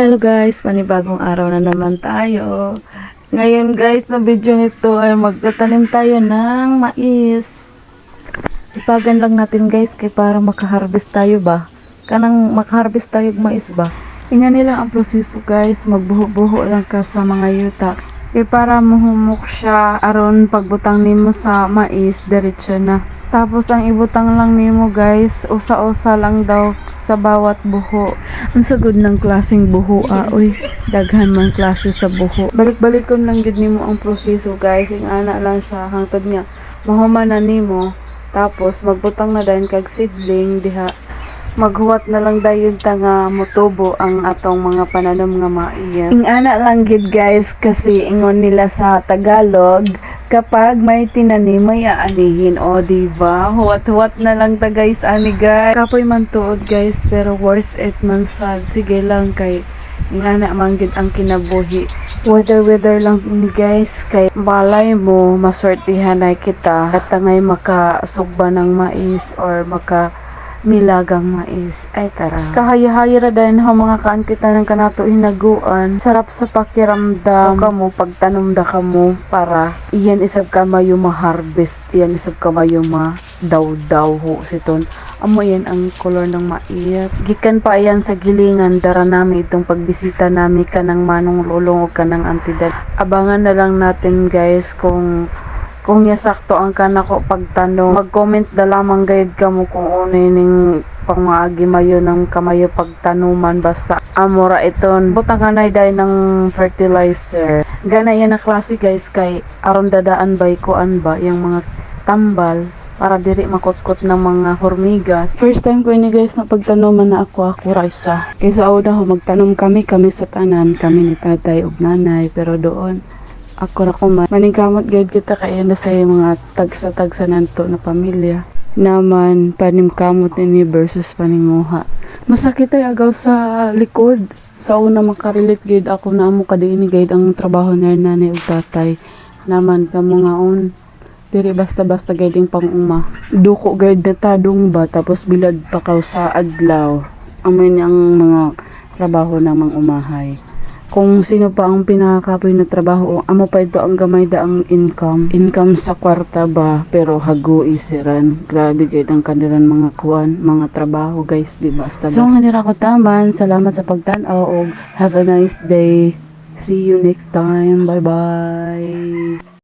Hello guys, panibagong araw na naman tayo. Ngayon guys, na video nito ay magtatanim tayo ng mais. Sipagan lang natin guys kay para makaharvest tayo ba. Kanang makaharvest tayo ng mais ba. Tingnan nila ang proseso guys, magbuho-buho lang ka sa mga yuta. Kay para muhumok siya aron pagbutang nimo sa mais diretso na. Tapos ang ibutang lang nimo guys, usa-usa lang daw sa bawat buho. Ang sagod ng klaseng buho ah, uy, daghan man klase sa buho. Balik-balik ko lang gid nimo ang proseso guys, ing ana lang siya hangtod nga mahuman na nimo. Tapos magbutang na dayon kag seedling diha maghuwat na lang dayon ta nga motubo ang atong mga pananom nga maiyas. Ing ana lang gid guys kasi ingon nila sa Tagalog kapag may tinanim may aanihin. O diba? Huwat-huwat na lang ta guys. Ani guys. Kapoy man tuod guys pero worth it man sad. Sige lang kay ingana man gid ang kinabuhi. Weather weather lang ini guys. Kay malay mo maswertihan na kita. At ngay makasugba ng mais or maka nilagang mais. Ay tara. Kahaya-haya ra din ho mga kaan kita ng kanato hinaguan. Sarap sa pakiramdam. So kamo pagtanom da kamo para iyan isab ka mayo ma-harvest. Iyan isab ka mayo ma daw-daw ho siton. Amo yan ang color ng mais. Gikan pa yan sa gilingan dara nami itong pagbisita nami kanang manong lulong o kanang antidad. Abangan na lang natin guys kung kung yasakto ang kanako pagtanong mag-comment na lamang gayud kamo kung unay ning pangagi mayo ng kamayo pagtanuman basta amora iton butang kanay day ng fertilizer gana yan na klase guys kay aron dadaan bay kuan ba yung mga tambal para diri makutkot ng mga hormigas. First time ko ini guys na pagtanuman na ako ako raisa. Kaysa una ho magtanom kami kami sa tanan, kami ni tatay ug nanay pero doon ako ko man maningkamot gayud kita kay na sa mga tagsa-tagsa nanto na pamilya. Naman panimkamot ini versus paninguha masakit ay agaw sa likod. Sa una makarelate gayud ako na amo kadiini gayud ang trabaho ni nanay ug tatay. Naman kamo nga on diri basta-basta gayud yung pang-uma. Duko gayud na tadong ba tapos bilad pa kaw sa adlaw. Amoy ang mga trabaho ng mga umahay kung sino pa ang pinakakapoy na trabaho amo pa ito ang gamay da ang income. Income sa kwarta ba? Pero hago isiran grabe gayud ang kanilang mga kuan mga trabaho guys di basta so nga nira ko taman. Salamat sa pagtan-aw og have a nice day. See you next time. Bye bye